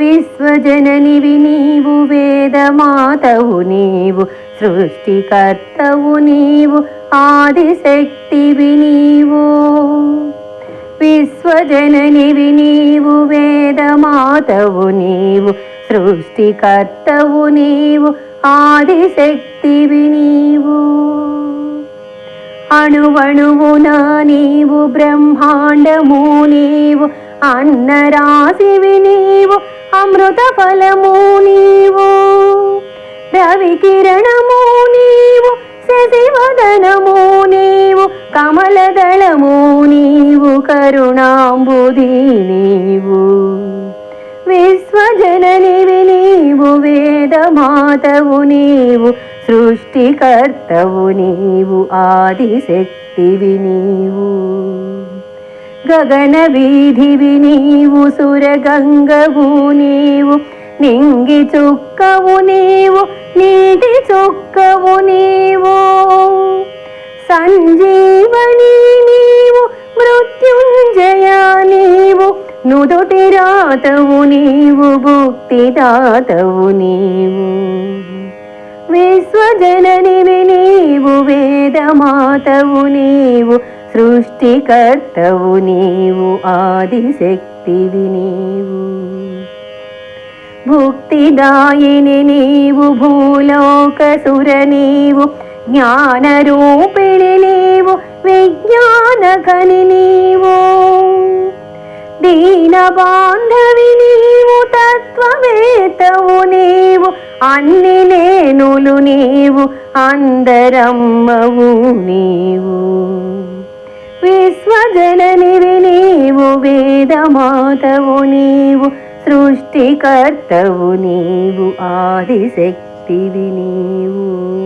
విశ్వజననివి నీవు వేదమాతవు నీవు సృష్టికర్తవు నీవు ఆదిశక్తివి నీవు. విశ్వజననివి నీవు వేదమాతవు నీవు సృష్టికర్తవు నీవు ఆదిశక్తివి నీవు. అణువణువున నీవు బ్రహ్మాండము నీవు అన్నరాశివి నీవు అమృత ఫలము నీవు. రవికిరణము నీవు శశివదనము నీవు కమలదళము నీవు కరుణాంబుది నీవు. విశ్వజననివి నీవు వేదమాతవు నీవు సృష్టికర్తవు నీవు ఆదిశక్తివి నీవు. గగన వీధివి నీవు సురగంగవు నీవు. నింగి చుక్కవు నీవు నీటి చుక్కవు నీవు. సంజీవని నీవు మృత్యుంజయ నీవు. నుదుటి రాతవు నీవు భుక్తిదాతవు నీవు. విశ్వజననివి నీవు వేదమాతవు నీవు. సృష్టికర్తవు నీవు ఆదిశక్తివి నీవు భుక్తిదాయిని నీవు భూలోక సుర నీవు జ్ఞానరూపిణి నీవు విజ్ఞానకని నీవు. దీన బాంధవి నీవు తత్వవేతవు నీవు అన్ని నేనులు నీవు అందరమ్మవు నీవు. నీవు వేదమాతవు నీవు సృష్టికర్తవు నీవు ఆదిశక్తివి నీవు.